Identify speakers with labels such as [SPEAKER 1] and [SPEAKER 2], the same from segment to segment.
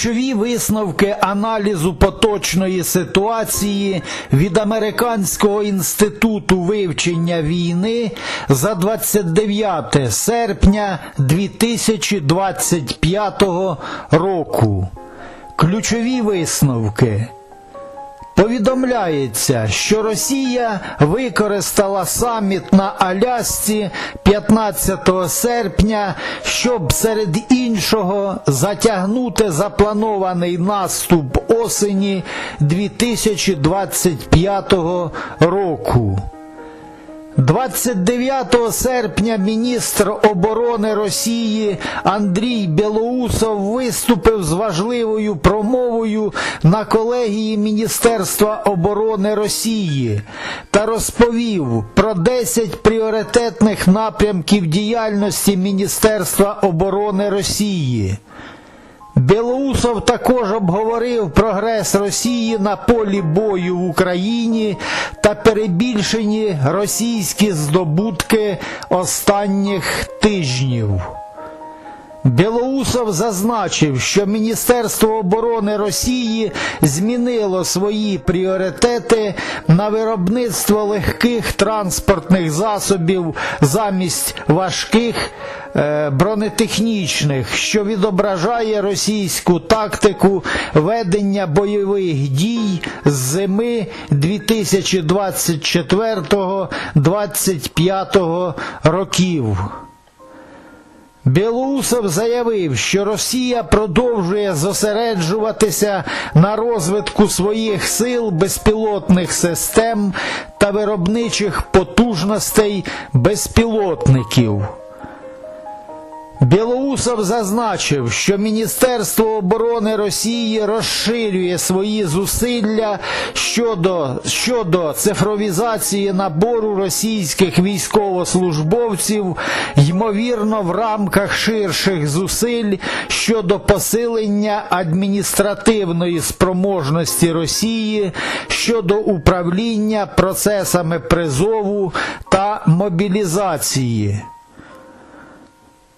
[SPEAKER 1] Ключові висновки аналізу поточної ситуації від Американського інституту вивчення війни за 29 серпня 2025 року. Ключові висновки. Повідомляється, що Росія використала саміт на Алясці 15 серпня, щоб серед іншого затягнути запланований наступ осені 2025 року. 29 серпня міністр оборони Росії Андрій Білоусов виступив з важливою промовою на колегії Міністерства оборони Росії та розповів про 10 пріоритетних напрямків діяльності Міністерства оборони Росії. Білоусов також обговорив прогрес Росії на полі бою в Україні та перебільшені російські здобутки останніх тижнів. Білоусов зазначив, що Міністерство оборони Росії змінило свої пріоритети на виробництво легких транспортних засобів замість важких е, бронетехнічних, що відображає російську тактику ведення бойових дій з зими 2024-2025 років. Білоусов заявив, що Росія продовжує зосереджуватися на розвитку своїх сил безпілотних систем та виробничих потужностей безпілотників. Білоусов зазначив, що Міністерство оборони Росії розширює свої зусилля щодо, щодо цифровізації набору російських військовослужбовців, ймовірно, в рамках ширших зусиль щодо посилення адміністративної спроможності Росії щодо управління процесами призову та мобілізації.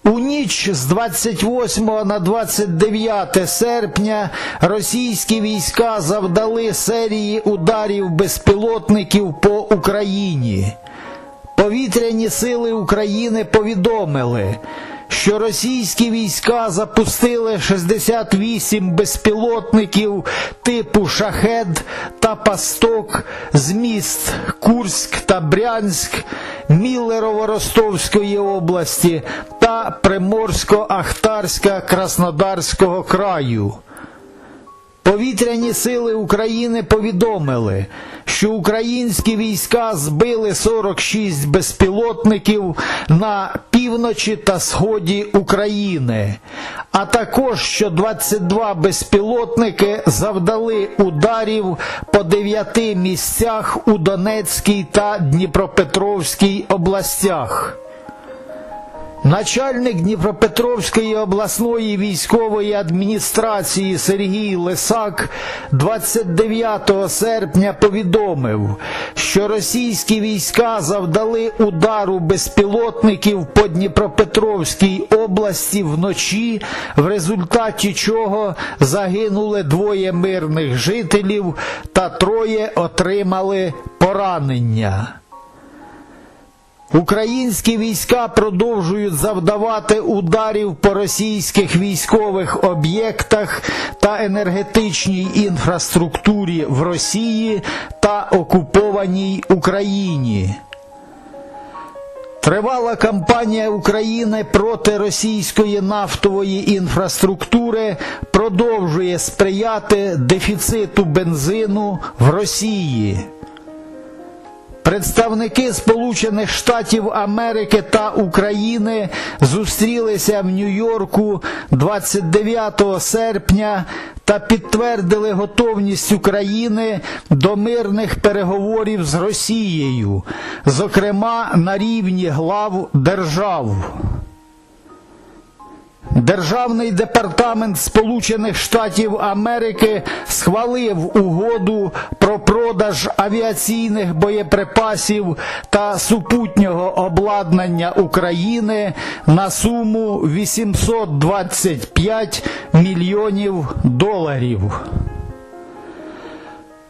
[SPEAKER 1] У ніч з 28 на 29 серпня російські війська завдали серії ударів безпілотників по Україні. Повітряні сили України повідомили, що російські війська запустили 68 безпілотників типу Шахед та Пасток з міст Курськ та Брянськ Міллерово-Ростовської області та Приморсько-Ахтарська Краснодарського краю. Повітряні сили України повідомили, що українські війська збили 46 безпілотників на півночі та сході України, а також що 22 безпілотники завдали ударів по 9 місцях у Донецькій та Дніпропетровській областях. Начальник Дніпропетровської обласної військової адміністрації Сергій Лисак 29 серпня повідомив, що російські війська завдали удару безпілотників по Дніпропетровській області вночі, в результаті чого загинули двоє мирних жителів та троє отримали поранення. Українські війська продовжують завдавати ударів по російських військових об'єктах та енергетичній інфраструктурі в Росії та окупованій Україні. Тривала кампанія України проти російської нафтової інфраструктури продовжує сприяти дефіциту бензину в Росії. Представники Сполучених Штатів Америки та України зустрілися в Нью-Йорку 29 серпня та підтвердили готовність України до мирних переговорів з Росією, зокрема на рівні глав держав. Державний департамент Сполучених Штатів Америки схвалив угоду про продаж авіаційних боєприпасів та супутнього обладнання України на суму 825 мільйонів доларів.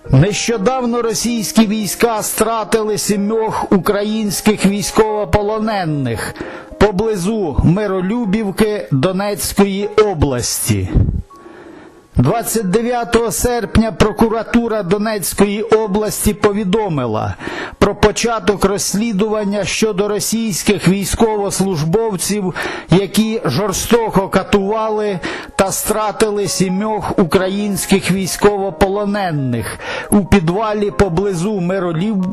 [SPEAKER 1] Нещодавно російські війська стратили сімьох українських військовополонених поблизу Миролюбівки Донецької області. 29 серпня прокуратура Донецької області повідомила про початок розслідування щодо російських військовослужбовців, які жорстоко катували та стратили сімьох українських військовополонених у підвалі поблизу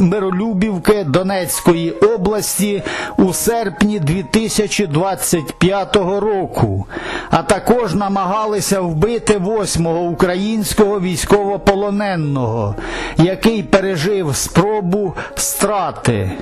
[SPEAKER 1] Миролюбівки Донецької області у серпні 2025 року, а також намагалися вбити восьмого українського військовополоненого, який пережив спробу страти.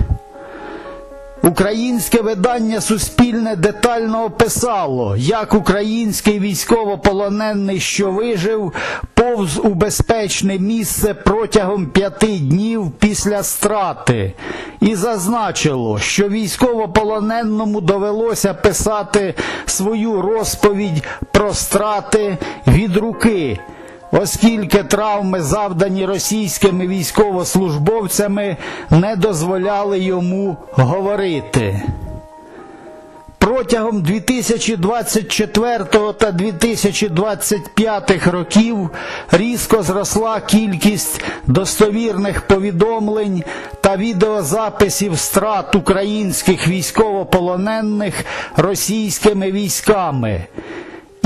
[SPEAKER 1] Українське видання Суспільне детально описало, як український військовополонений, що вижив, повз у безпечне місце протягом п'яти днів після страти, і зазначило, що військовополоненому довелося писати свою розповідь про страти від руки оскільки травми, завдані російськими військовослужбовцями, не дозволяли йому говорити. Протягом 2024 та 2025 років різко зросла кількість достовірних повідомлень та відеозаписів страт українських військовополонених російськими військами.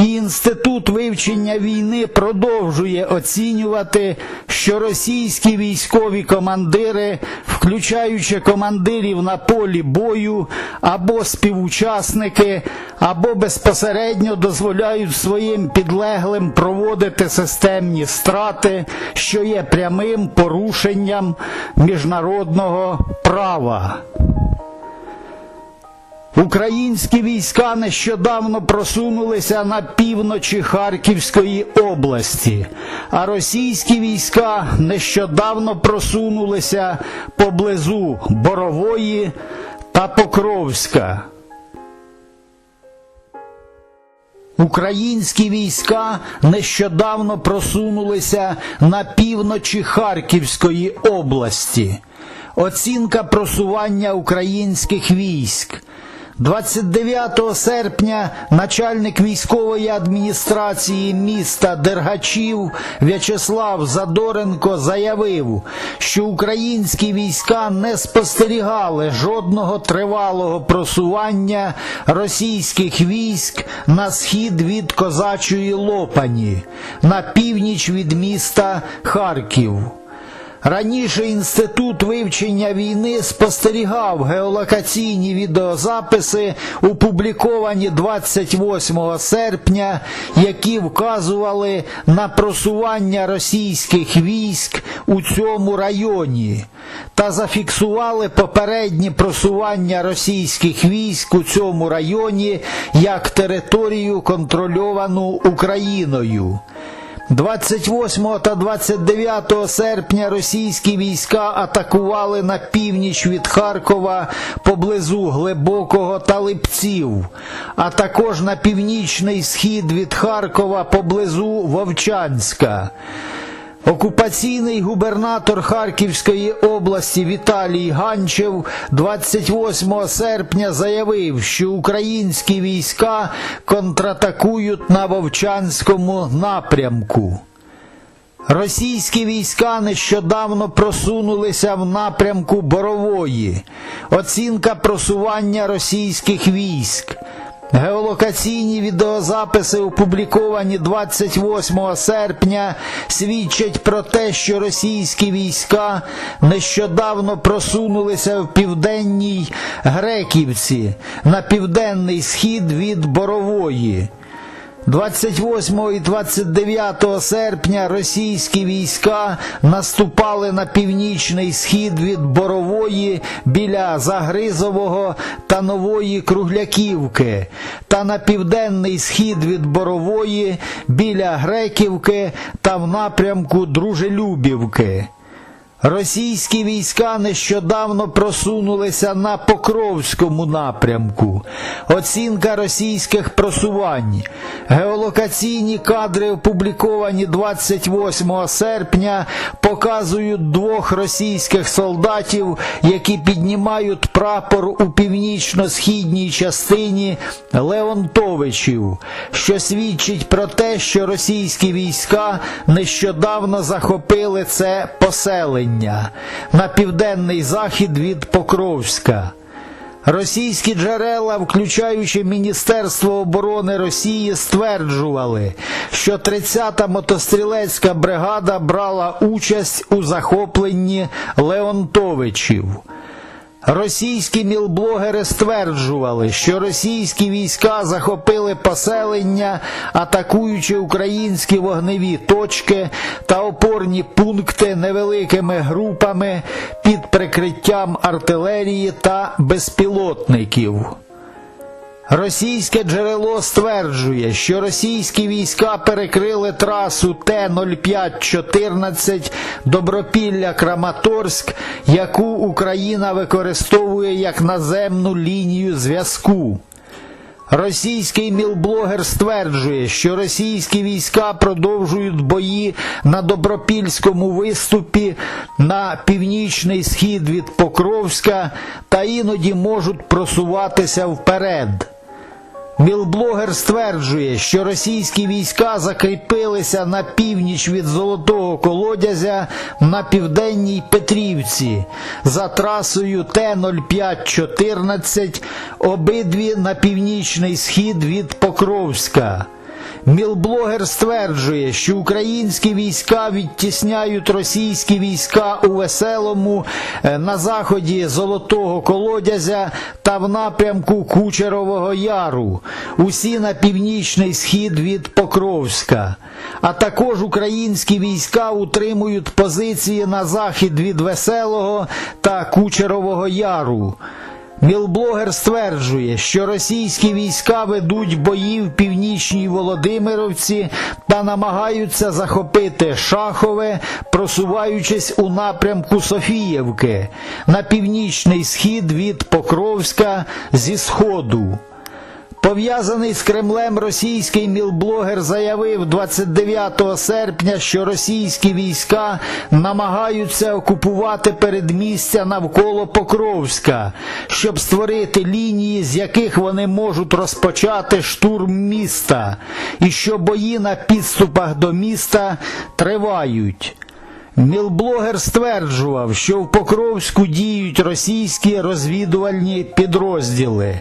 [SPEAKER 1] Інститут вивчення війни продовжує оцінювати, що російські військові командири, включаючи командирів на полі бою або співучасники, або безпосередньо дозволяють своїм підлеглим проводити системні страти, що є прямим порушенням міжнародного права. Українські війська нещодавно просунулися на півночі Харківської області, а російські війська нещодавно просунулися поблизу Борової та Покровська. Українські війська нещодавно просунулися на півночі Харківської області. Оцінка просування українських військ. 29 серпня начальник військової адміністрації міста Дергачів В'ячеслав Задоренко заявив, що українські війська не спостерігали жодного тривалого просування російських військ на схід від Козачої Лопані, на північ від міста Харків. Раніше інститут вивчення війни спостерігав геолокаційні відеозаписи, опубліковані 28 серпня, які вказували на просування російських військ у цьому районі, та зафіксували попередні просування російських військ у цьому районі як територію контрольовану Україною. 28 та 29 серпня російські війська атакували на північ від Харкова поблизу Глибокого та Липців, а також на північний схід від Харкова поблизу Вовчанська. Окупаційний губернатор Харківської області Віталій Ганчев 28 серпня заявив, що українські війська контратакують на Вовчанському напрямку. Російські війська нещодавно просунулися в напрямку Борової. Оцінка просування російських військ. Геолокаційні відеозаписи, опубліковані 28 серпня, свідчать про те, що російські війська нещодавно просунулися в південній Греківці на південний схід від Борової. 28 і 29 серпня російські війська наступали на північний схід від Борової біля Загризового та Нової Кругляківки, та на південний схід від Борової біля Греківки та в напрямку Дружелюбівки. Російські війська нещодавно просунулися на Покровському напрямку. Оцінка російських просувань. Геолокаційні кадри, опубліковані 28 серпня, показують двох російських солдатів, які піднімають прапор у північно-східній частині Леонтовичів, що свідчить про те, що російські війська нещодавно захопили це поселення на південний захід від Покровська. Російські джерела, включаючи Міністерство оборони Росії, стверджували, що 30-та мотострілецька бригада брала участь у захопленні Леонтовичів. Російські мілблогери стверджували, що російські війська захопили поселення, атакуючи українські вогневі точки та опорні пункти невеликими групами під прикриттям артилерії та безпілотників. Російське джерело стверджує, що російські війська перекрили трасу Т-0514 Добропілля-Краматорськ, яку Україна використовує як наземну лінію зв'язку. Російський мілблогер стверджує, що російські війська продовжують бої на Добропільському виступі на північний схід від Покровська та іноді можуть просуватися вперед. Мілблогер стверджує, що російські війська закріпилися на північ від Золотого Колодязя на південній Петрівці за трасою Т-0514, обидві на північний схід від Покровська. Мілблогер стверджує, що українські війська відтісняють російські війська у Веселому е, на заході Золотого Колодязя та в напрямку Кучерового Яру, усі на північний схід від Покровська. А також українські війська утримують позиції на захід від Веселого та Кучерового Яру. Мілблогер стверджує, що російські війська ведуть бої в північній Володимировці та намагаються захопити Шахове, просуваючись у напрямку Софіївки на північний схід від Покровська зі сходу. Пов'язаний з Кремлем російський мілблогер заявив 29 серпня, що російські війська намагаються окупувати передмістя навколо Покровська, щоб створити лінії, з яких вони можуть розпочати штурм міста, і що бої на підступах до міста тривають. Мілблогер стверджував, що в Покровську діють російські розвідувальні підрозділи.